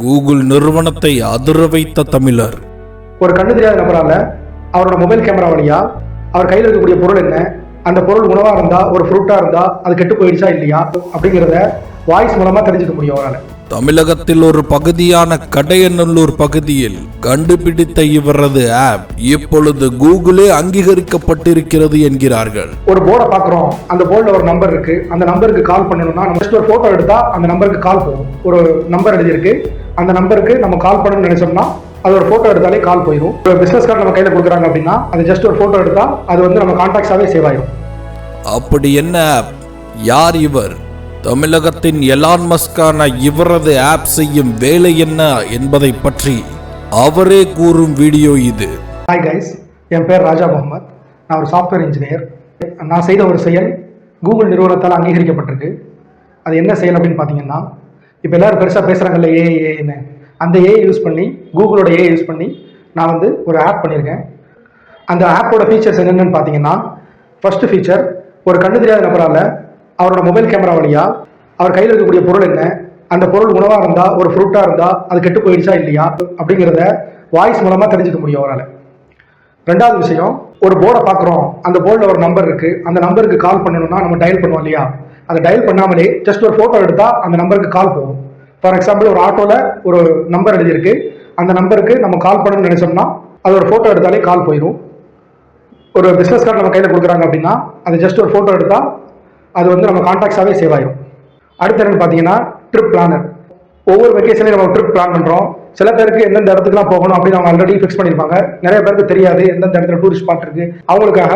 Google நிறுவனத்தை அதிர வைத்த தமிழர். ஒரு கண்ணு தெரியாத நபரால அவரோட மொபைல் கேமரா வழியா அவர் கையில் இருக்கக்கூடிய பொருள் என்ன அந்த பொருள் உணவா இருந்தா ஒரு ஃப்ரூட்டா இருந்தா அது கெட்டு போயிடுச்சா இல்லையா அப்படிங்கிறத வாய்ஸ் மூலமா தெரிஞ்சுக்க முடியும் அவரால். தமிழகத்தில் ஒரு பகுதியான கடையநல்லூர் பகுதியில் கண்டுபிடித்த இவரது ஆப் இப்பொழுது கூகுளே அங்கீகரிக்கப்பட்டிருக்கிறது என்கிறார்கள். ஒரு போர்டை பார்க்குறோம் அந்த போர்டில் ஒரு நம்பர் இருக்கு அந்த நம்பருக்கு கால் பண்ணணும்னா நம்ம ஒரு ஃபோட்டோ எடுத்தா அந்த நம்பருக்கு கால் போகும். ஒரு நம்பர் எழுதியிருக்கு அந்த நம்பருக்கு நம்ம கால் பண்ணணும்னு நினைச்சோம்னா அது ஒரு ஃபோட்டோ எடுத்தாலே கால் போயிடும் ஒரு பிஸ்னஸ் கார்டு நம்ம கையில் கொடுக்குறாங்க அப்படின்னா அது ஜஸ்ட் ஒரு ஃபோட்டோ எடுத்தா அது வந்து நம்ம கான்டாக்ட்ஸாகவே சேவ் ஆயிடும் அப்படி என்ன? யார் இவர்? தமிழகத்தின் எலான் மஸ்கான இவரது ஆப் செய்யும் வேலை என்ன என்பதை பற்றி அவரே கூறும் வீடியோ இது. ஹாய் கைஸ் என் பேர் ராஜா முகமது. நான் ஒரு சாஃப்ட்வேர் இன்ஜினியர் நான் செய்த ஒரு செயல் கூகுள் நிறுவனத்தால் அங்கீகரிக்கப்பட்டிருக்கு. அது என்ன செயல் அப்படின்னு பார்த்தீங்கன்னா இப்போ எல்லாரும் பெருசாக பேசுகிறாங்கல்ல ஏஐ ஏன்னு அந்த ஏஐ யூஸ் பண்ணி கூகுளோட ஏஐ யூஸ் பண்ணி நான் வந்து ஒரு ஆப் பண்ணியிருக்கேன் அந்த ஆப்போட ஃபீச்சர்ஸ் என்னென்னு பார்த்தீங்கன்னா ஃபர்ஸ்ட் ஃபீச்சர் ஒரு கண்ணு தெரியாத நபரால் அவரோட மொபைல் கேமரா வழியா அவர் கையில் இருக்கக்கூடிய பொருள் என்ன அந்த பொருள் உணவாக இருந்தால் ஒரு ஃப்ரூட்டாக இருந்தால் அது கெட்டு போயிடுச்சா இல்லையா அப்படிங்கிறத வாய்ஸ் மூலமாக தெரிஞ்சுக்க முடியும் அவரால். ரெண்டாவது விஷயம் ஒரு போர்டை பார்க்குறோம் அந்த போர்டில் ஒரு நம்பர் இருக்கு அந்த நம்பருக்கு கால் பண்ணணும்னா நம்ம டயல் பண்ணுவோம் இல்லையா அதை டயல் பண்ணாமலே ஜஸ்ட் ஒரு ஃபோட்டோ எடுத்தா அந்த நம்பருக்கு கால் போகும். ஃபார் எக்ஸாம்பிள் ஒரு ஆட்டோவில் ஒரு நம்பர் எழுதியிருக்கு. அந்த நம்பருக்கு நம்ம கால் பண்ணணும்னு நினைச்சோம்னா அது ஒரு ஃபோட்டோ எடுத்தாலே கால் போயிடும் ஒரு பிஸ்னஸ் கார்டு நம்ம கையில் கொடுக்குறாங்க அப்படின்னா அது ஜஸ்ட் ஒரு ஃபோட்டோ எடுத்தால் அது வந்து நம்ம கான்டாக்ட்ஸாகவே சேவ் ஆயிடும் அடுத்து என்னன்னு பார்த்தீங்கன்னா ட்ரிப் பிளானர் ஒவ்வொரு வெக்கேஷன்லையும் நம்ம ட்ரிப் பிளான் பண்ணுறோம் சில பேருக்கு எந்தெந்த இடத்துக்குலாம் போகணும் அப்படின்னு அவங்க ஆல்ரெடி ஃபிக்ஸ் பண்ணியிருப்பாங்க. நிறைய பேருக்கு தெரியாது எந்தெந்த இடத்துல டூரிஸ்ட் ஸ்பாட் இருக்கு. அவங்களுக்காக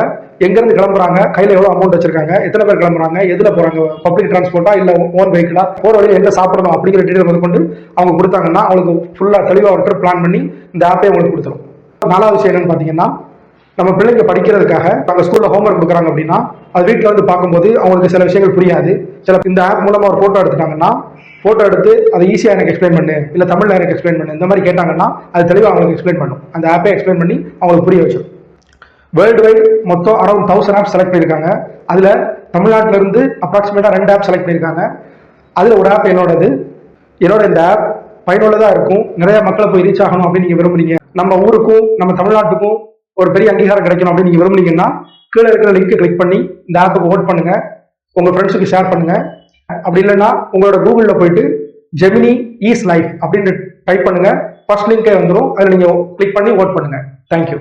எங்கேருந்து கிளம்புறாங்க கையில் எவ்வளோ அமௌண்ட் வச்சிருக்காங்க எத்தனை பேர் கிளம்புறாங்க எதில் போகிறாங்க பப்ளிக் டிரான்ஸ்போர்ட்டா இல்லை ஓன் வெஹிக்கிளா போகிற வழியில் எங்கே சாப்பிடணும் அப்படிங்கிற டீட்டெயில் முதற்கொண்டு அவங்க கொடுத்தாங்கன்னா அவங்களுக்கு ஃபுல்லாக தெளிவாக ஒரு ட்ரிப் பிளான் பண்ணி இந்த ஆப்பே அவங்களுக்கு கொடுத்துரும். நாலாவது விஷயம் என்னன்னு பார்த்தீங்கன்னா நம்ம பிள்ளைங்க படிக்கிறதுக்காக அவங்க ஸ்கூலில் ஹோம்ஒர்க் கொடுக்குறாங்க அப்படின்னா அது வீட்டில் வந்து பார்க்கும்போது அவங்களுக்கு சில விஷயங்கள் புரியாது. சில இந்த ஆப் மூலமாக ஒரு ஃபோட்டோ எடுத்துட்டாங்கன்னா ஃபோட்டோ எடுத்து அதை ஈஸியாக எனக்கு எக்ஸ்பிளைன் பண்ணு இல்லை தமிழில் எனக்கு எக்ஸ்பிளைன் பண்ணு. இந்த மாதிரி கேட்டாங்கன்னா அது தெளிவாக அவங்களுக்கு எக்ஸ்பிளைன் பண்ணும். அந்த ஆப்பை எக்ஸ்பிளைன் பண்ணி அவங்களுக்கு புரிய வச்சிடும் வேர்ல்டு வைட் மொத்தம் அரௌண்ட் தௌசண்ட் ஆப் செலக்ட் பண்ணியிருக்காங்க. அதில் தமிழ்நாட்டில இருந்து அப்ராக்சிமேட்டாக ரெண்டு ஆப் செலக்ட் பண்ணியிருக்காங்க. அதில் ஒரு ஆப் என்னோடது. என்னோட இந்த ஆப் பயனுள்ளதாக இருக்கும். நிறைய மக்களை போய் ரீச் ஆகணும் அப்படின்னு நீங்கள் விரும்புறீங்க நம்ம ஊருக்கும் நம்ம தமிழ்நாட்டுக்கும் ஒரு பெரிய அங்கீகாரம் கிடைக்கணும் அப்படின்னு நீங்கள் விரும்புனீங்கன்னா கீழே இருக்கிற லிங்க்கை கிளிக் பண்ணி இந்த ஆப்புக்கு ஓட் பண்ணுங்கள் உங்கள் ஃப்ரெண்ட்ஸுக்கு ஷேர் பண்ணுங்கள் அப்படி இல்லைன்னா உங்களோட கூகுளில் போயிட்டு ஜெமினி ஈஸ் லைஃப் அப்படின்னு டைப் பண்ணுங்க. ஃபர்ஸ்ட் லிங்கே வந்துடும் அதில் நீங்கள் கிளிக் பண்ணி ஓட் பண்ணுங்க. தேங்க்யூ